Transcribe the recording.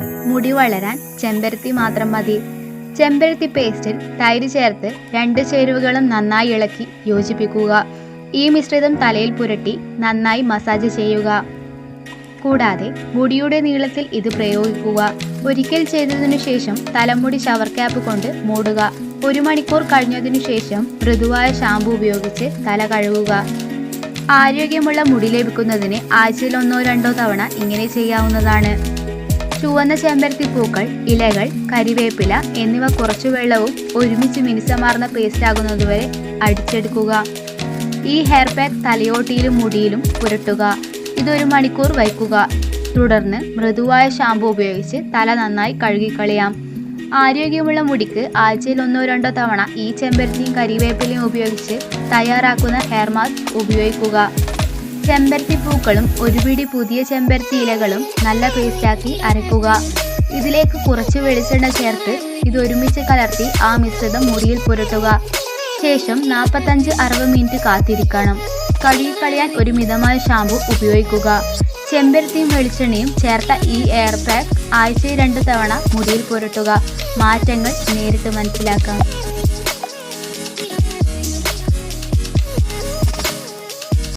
മുടി വളരാൻ ചെമ്പരത്തി മാത്രം മതി. ചെമ്പരത്തി പേസ്റ്റിൽ തൈര് ചേർത്ത് രണ്ട് ചേരുവകളും നന്നായി ഇളക്കി യോജിപ്പിക്കുക. ഈ മിശ്രിതം തലയിൽ പുരട്ടി നന്നായി മസാജ് ചെയ്യുക. കൂടാതെ മുടിയുടെ നീളത്തിൽ ഇത് പ്രയോഗിക്കുക. ഒരിക്കൽ ചെയ്തതിനു ശേഷം തലമുടി ഷവർ ക്യാപ്പ് കൊണ്ട് മൂടുക. ഒരു മണിക്കൂർ കഴിഞ്ഞതിനു ശേഷം മൃദുവായ ഷാമ്പു ഉപയോഗിച്ച് തല കഴുകുക. ആരോഗ്യമുള്ള മുടി ലഭിക്കുന്നതിന് ആഴ്ചയിൽ ഒന്നോ രണ്ടോ തവണ ഇങ്ങനെ ചെയ്യാവുന്നതാണ്. ചുവന്ന ചെമ്പരത്തി പൂക്കൾ ഇലകൾ കരിവേപ്പില എന്നിവ കുറച്ചു വെള്ളവും ഒരുമിച്ച് മിനുസമാർന്ന പേസ്റ്റ് ആകുന്നതുവരെ അടിച്ചെടുക്കുക. ഈ ഹെയർ പാക്ക് തലയോട്ടിയിലും മുടിയിലും പുരട്ടുക. ഇതൊരു മണിക്കൂർ വയ്ക്കുക. തുടർന്ന് മൃദുവായ ഷാമ്പു ഉപയോഗിച്ച് തല നന്നായി കഴുകിക്കളയാം. ആരോഗ്യമുള്ള മുടിക്ക് ആഴ്ചയിൽ ഒന്നോ രണ്ടോ തവണ ഈ ചെമ്പരത്തിയും കരിവേപ്പിലയും ഉപയോഗിച്ച് തയ്യാറാക്കുന്ന ഹെയർ മാസ്ക് ഉപയോഗിക്കുക. ചെമ്പരത്തി പൂക്കളും ഒരു പിടി പുതിയ ചെമ്പരത്തി ഇലകളും നല്ല പേസ്റ്റാക്കി അരക്കുക. ഇതിലേക്ക് കുറച്ച് വെളിച്ചെണ്ണ ചേർത്ത് ഇത് ഒരുമിച്ച് കലർത്തി ആ മിശ്രിതം മുറിയിൽ പുരട്ടുക. ശേഷം നാൽപ്പത്തഞ്ച് അറുപത് മിനിറ്റ് കാത്തിരിക്കണം. കഴുകി കളയാൻ ഒരു മിതമായ ഷാമ്പു ഉപയോഗിക്കുക. ചെമ്പരത്തിയും വെളിച്ചെണ്ണയും ചേർത്ത ഈ എയർ പാക്ക് ആഴ്ചയിൽ രണ്ട് തവണ മുടിയിൽ പുരട്ടുക. മാറ്റങ്ങൾ നേരിട്ട് മനസ്സിലാക്കാം.